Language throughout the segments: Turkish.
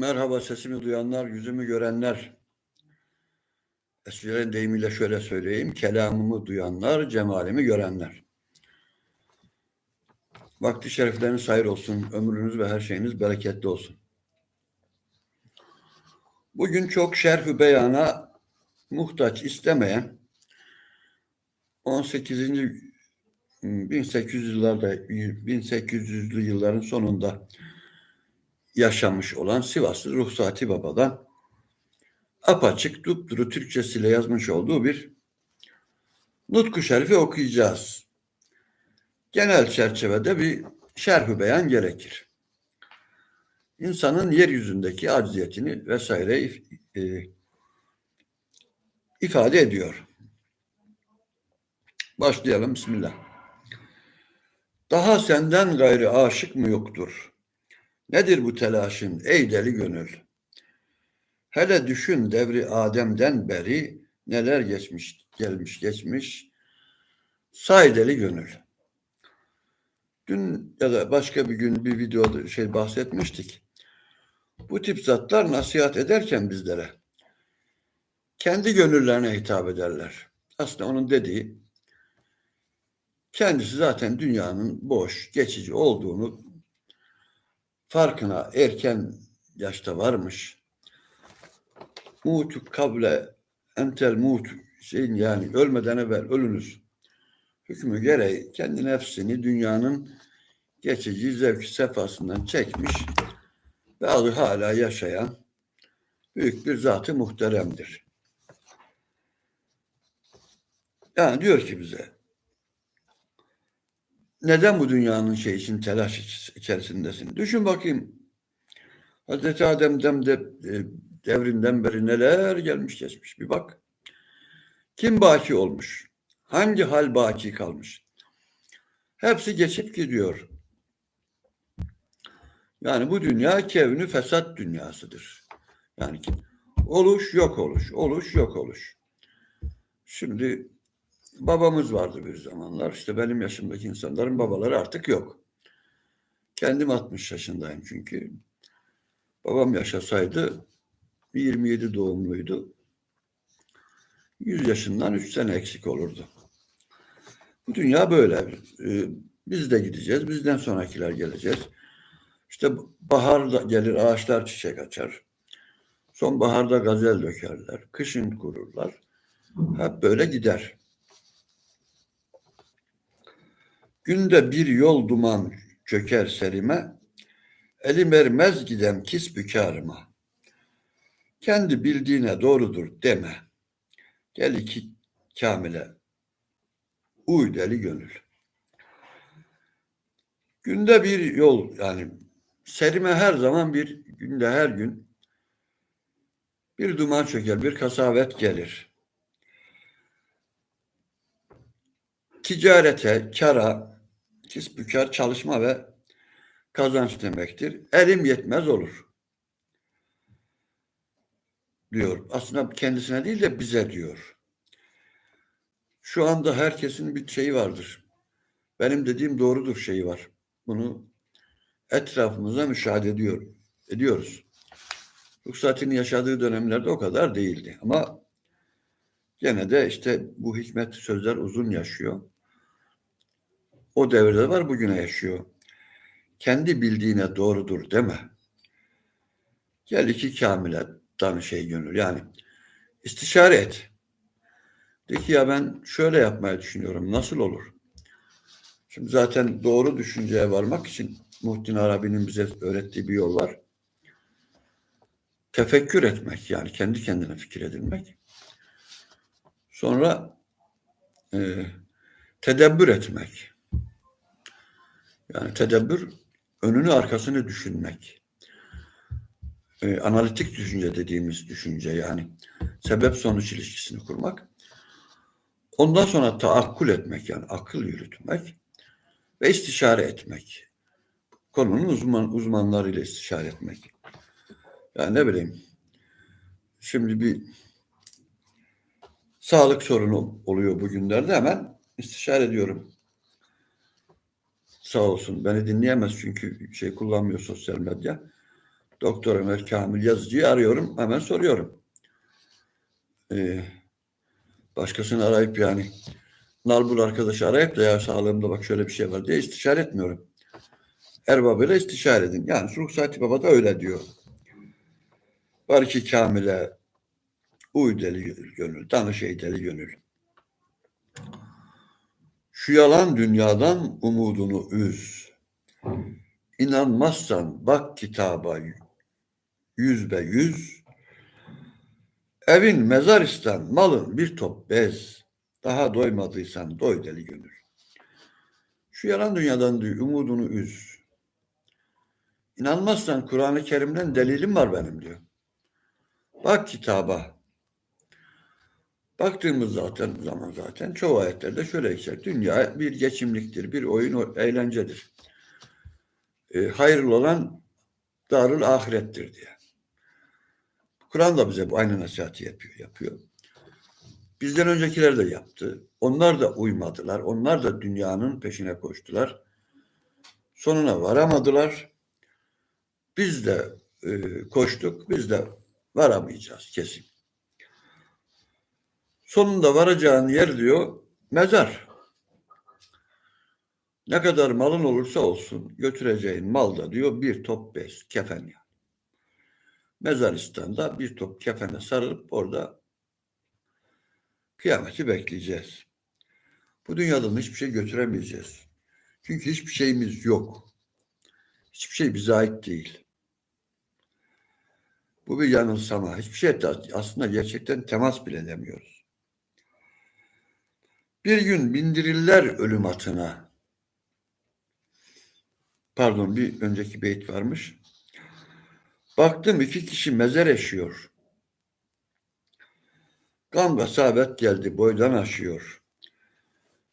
Merhaba sesimi duyanlar, yüzümü görenler. Eskilerin deyimiyle şöyle söyleyeyim. Kelamımı duyanlar, cemalimi görenler. Vakti şerifleriniz hayır olsun. Ömrünüz ve her şeyiniz bereketli olsun. Bugün çok şerh beyana muhtaç istemeyen 18. 1800 yıllarda 1800'lü yılların sonunda yaşamış olan Sivaslı Ruhsati Baba'dan apaçık dupduru Türkçesiyle yazmış olduğu bir Nutku Şerifi okuyacağız. Genel çerçevede bir şerh beyan gerekir. İnsanın yeryüzündeki acziyetini vesaire if, e, ifade ediyor. Başlayalım. Bismillah. Daha senden gayrı aşık mı yoktur? Nedir bu telaşın ey deli gönül? Hele düşün devri Adem'den beri neler geçmiş, gelmiş geçmiş. Say deli gönül. Dün ya da başka bir gün bir videoda şey bahsetmiştik. Bu tip zatlar nasihat ederken bizlere kendi gönüllerine hitap ederler. Aslında onun dediği kendisi zaten dünyanın boş, geçici olduğunu farkına erken yaşta varmış. Mutu kable entel mut şeyin yani ölmeden evvel ölünüz. Hükmü gereği kendi nefsini dünyanın geçici zevk sefasından çekmiş ve adı hala yaşayan büyük bir zatı muhteremdir. Yani diyor ki bize neden bu dünyanın şey için telaş içerisindesin? Düşün bakayım. Hazreti Adem'den de e, devrinden beri neler gelmiş geçmiş bir bak. Kim baki olmuş? Hangi hal baki kalmış? Hepsi geçip gidiyor. Yani bu dünya kevni fesat dünyasıdır. Yani oluş yok oluş, oluş yok oluş. Şimdi babamız vardı bir zamanlar. İşte benim yaşımdaki insanların babaları artık yok. Kendim 60 yaşındayım çünkü. Babam yaşasaydı 27 doğumluydu. 100 yaşından 3 sene eksik olurdu. Bu dünya böyle. Ee, biz de gideceğiz. Bizden sonrakiler geleceğiz. İşte bahar da gelir ağaçlar çiçek açar. Sonbaharda gazel dökerler. Kışın kururlar. Hep böyle gider. Günde bir yol duman çöker serime, elim ermez gidem kis bükarıma. Kendi bildiğine doğrudur deme. Gel iki kamile, uy deli gönül. Günde bir yol yani serime her zaman bir günde her gün bir duman çöker, bir kasavet gelir. ticarete, kara, kisbükar çalışma ve kazanç demektir. Elim yetmez olur. Diyor. Aslında kendisine değil de bize diyor. Şu anda herkesin bir şeyi vardır. Benim dediğim doğrudur şeyi var. Bunu etrafımıza müşahede ediyor, ediyoruz. Ruhsat'ın yaşadığı dönemlerde o kadar değildi. Ama gene de işte bu hikmet sözler uzun yaşıyor. O devirde var bugüne yaşıyor. Kendi bildiğine doğrudur deme. Gel iki kamile danış ey gönül. Yani istişare et. De ki ya ben şöyle yapmayı düşünüyorum. Nasıl olur? Şimdi zaten doğru düşünceye varmak için Muhittin Arabi'nin bize öğrettiği bir yol var. Tefekkür etmek yani kendi kendine fikir edilmek. Sonra e, tedebbür etmek. Yani tedebbür önünü arkasını düşünmek. Ee, analitik düşünce dediğimiz düşünce yani sebep sonuç ilişkisini kurmak. Ondan sonra taakkul etmek yani akıl yürütmek ve istişare etmek. Konunun uzman uzmanlarıyla istişare etmek. Yani ne bileyim şimdi bir sağlık sorunu oluyor bugünlerde hemen istişare ediyorum sağ olsun beni dinleyemez çünkü şey kullanmıyor sosyal medya. Doktor Ömer Kamil Yazıcı'yı arıyorum. Hemen soruyorum. Ee, başkasını arayıp yani nalbur arkadaşı arayıp da ya sağlığımda bak şöyle bir şey var diye istişare etmiyorum. Erbabıyla istişare edin. Yani Ruhsati Baba da öyle diyor. Var ki Kamil'e uy deli gönül, danış ey deli gönül. Şu yalan dünyadan umudunu üz. İnanmazsan bak kitaba yüz be yüz. Evin mezar isten, malın bir top bez. Daha doymadıysan doy deli gönül. Şu yalan dünyadan diyor, umudunu üz. İnanmazsan Kur'an-ı Kerim'den delilim var benim diyor. Bak kitaba. Baktığımız zaten zaman zaten çoğu ayetlerde şöyle geçer. Dünya bir geçimliktir, bir oyun eğlencedir. E, hayırlı olan darül ahirettir diye. Kur'an da bize bu aynı nasihati yapıyor. yapıyor. Bizden öncekiler de yaptı. Onlar da uymadılar. Onlar da dünyanın peşine koştular. Sonuna varamadılar. Biz de e, koştuk. Biz de varamayacağız kesin. Sonunda varacağın yer diyor mezar. Ne kadar malın olursa olsun götüreceğin mal da diyor bir top bez, kefen yani. Mezaristan'da bir top kefene sarılıp orada kıyameti bekleyeceğiz. Bu dünyadan hiçbir şey götüremeyeceğiz. Çünkü hiçbir şeyimiz yok. Hiçbir şey bize ait değil. Bu bir yanılsama. Hiçbir şey aslında gerçekten temas bile edemiyoruz. Bir gün bindirirler ölüm atına. Pardon bir önceki beyt varmış. Baktım iki kişi mezer eşiyor. Gam gasabet geldi boydan aşıyor.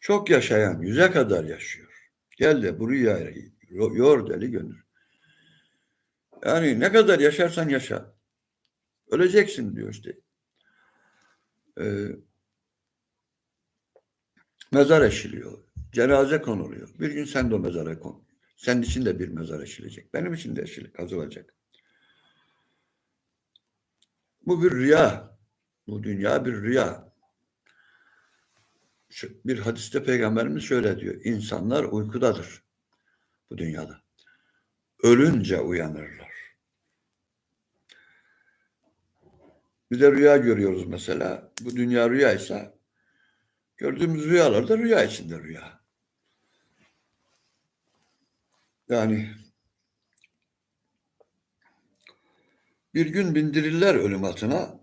Çok yaşayan yüze kadar yaşıyor. Gel de bu rüyayı yor deli gönül. Yani ne kadar yaşarsan yaşa. Öleceksin diyor işte. Ee, mezar eşiliyor. Cenaze konuluyor. Bir gün sen de o mezara kon. Senin için de bir mezar eşilecek. Benim için de eşilik kazılacak. Bu bir rüya. Bu dünya bir rüya. Bir hadiste peygamberimiz şöyle diyor. İnsanlar uykudadır bu dünyada. Ölünce uyanırlar. Bir de rüya görüyoruz mesela. Bu dünya rüyaysa gördüğümüz rüyalar da rüya içinde rüya. Yani bir gün bindirirler ölüm atına,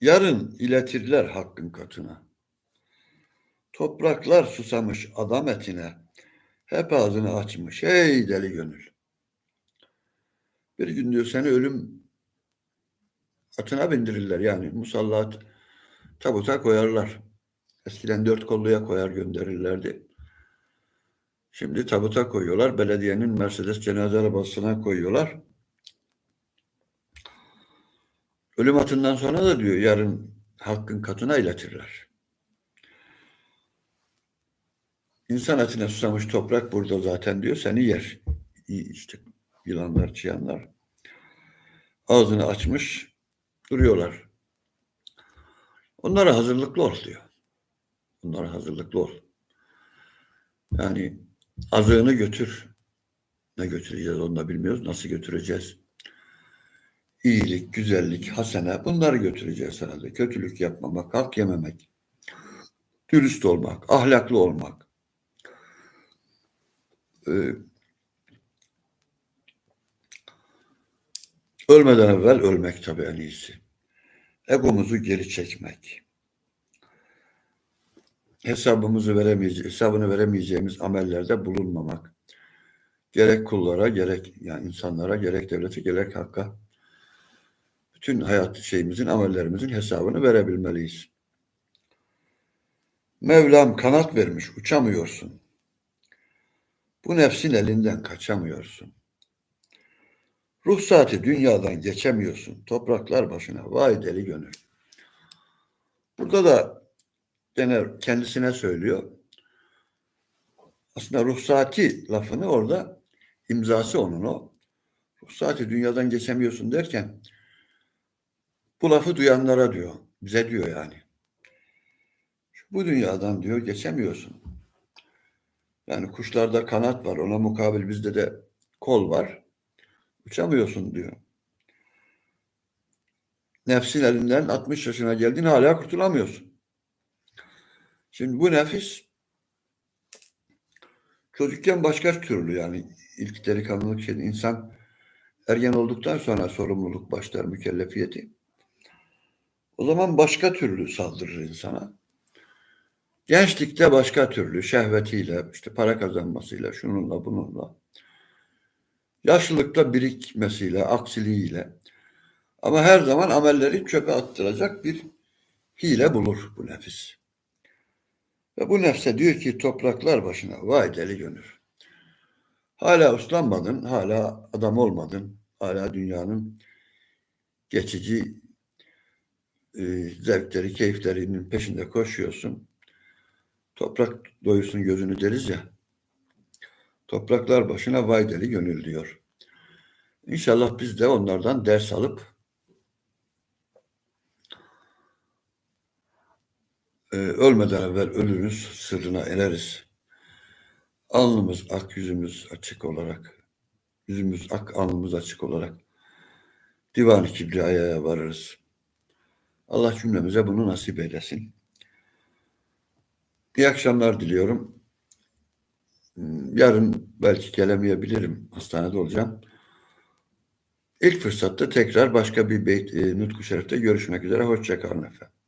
yarın iletirler hakkın katına. Topraklar susamış adam etine, hep ağzını açmış ey deli gönül. Bir gün diyor seni ölüm atına bindirirler yani musallat tabuta koyarlar. Eskiden dört kolluya koyar gönderirlerdi. Şimdi tabuta koyuyorlar. Belediyenin Mercedes cenaze arabasına koyuyorlar. Ölüm atından sonra da diyor yarın hakkın katına iletirler. İnsan etine susamış toprak burada zaten diyor seni yer. İşte yılanlar, çıyanlar. Ağzını açmış duruyorlar. Onlara hazırlıklı ol diyor. Onlara hazırlıklı ol. Yani azığını götür. Ne götüreceğiz onu da bilmiyoruz. Nasıl götüreceğiz? İyilik, güzellik, hasene bunları götüreceğiz herhalde. Kötülük yapmamak, hak yememek, dürüst olmak, ahlaklı olmak. Ee, ölmeden evvel ölmek tabii en iyisi. Egomuzu geri çekmek hesabımızı veremeyeceğiz, hesabını veremeyeceğimiz amellerde bulunmamak. Gerek kullara, gerek yani insanlara, gerek devlete, gerek hakka bütün hayat şeyimizin, amellerimizin hesabını verebilmeliyiz. Mevlam kanat vermiş, uçamıyorsun. Bu nefsin elinden kaçamıyorsun. Ruhsati dünyadan geçemiyorsun. Topraklar başına vay deli gönül. Burada da gene kendisine söylüyor. Aslında ruhsati lafını orada imzası onun o. ruhsati dünyadan geçemiyorsun derken bu lafı duyanlara diyor. Bize diyor yani. Bu dünyadan diyor geçemiyorsun. Yani kuşlarda kanat var. Ona mukabil bizde de kol var. Uçamıyorsun diyor. Nefsin elinden 60 yaşına geldin hala kurtulamıyorsun. Şimdi bu nefis çocukken başka türlü yani ilk delikanlılık şey insan ergen olduktan sonra sorumluluk başlar mükellefiyeti. O zaman başka türlü saldırır insana. Gençlikte başka türlü şehvetiyle, işte para kazanmasıyla, şununla bununla. Yaşlılıkta birikmesiyle, aksiliğiyle. Ama her zaman amelleri çöpe attıracak bir hile bulur bu nefis. Ve bu nefse diyor ki topraklar başına vay deli gönül. Hala uslanmadın, hala adam olmadın, hala dünyanın geçici e, zevkleri, keyiflerinin peşinde koşuyorsun. Toprak doyursun gözünü deriz ya. Topraklar başına vay deli gönül diyor. İnşallah biz de onlardan ders alıp e, ölmeden evvel ölürüz, sırrına ereriz. Alnımız ak, yüzümüz açık olarak, yüzümüz ak, alnımız açık olarak divan-ı kibriyaya varırız. Allah cümlemize bunu nasip eylesin. İyi akşamlar diliyorum. Yarın belki gelemeyebilirim. Hastanede olacağım. İlk fırsatta tekrar başka bir beyt, e, Nutku Şerif'te görüşmek üzere. Hoşçakalın efendim.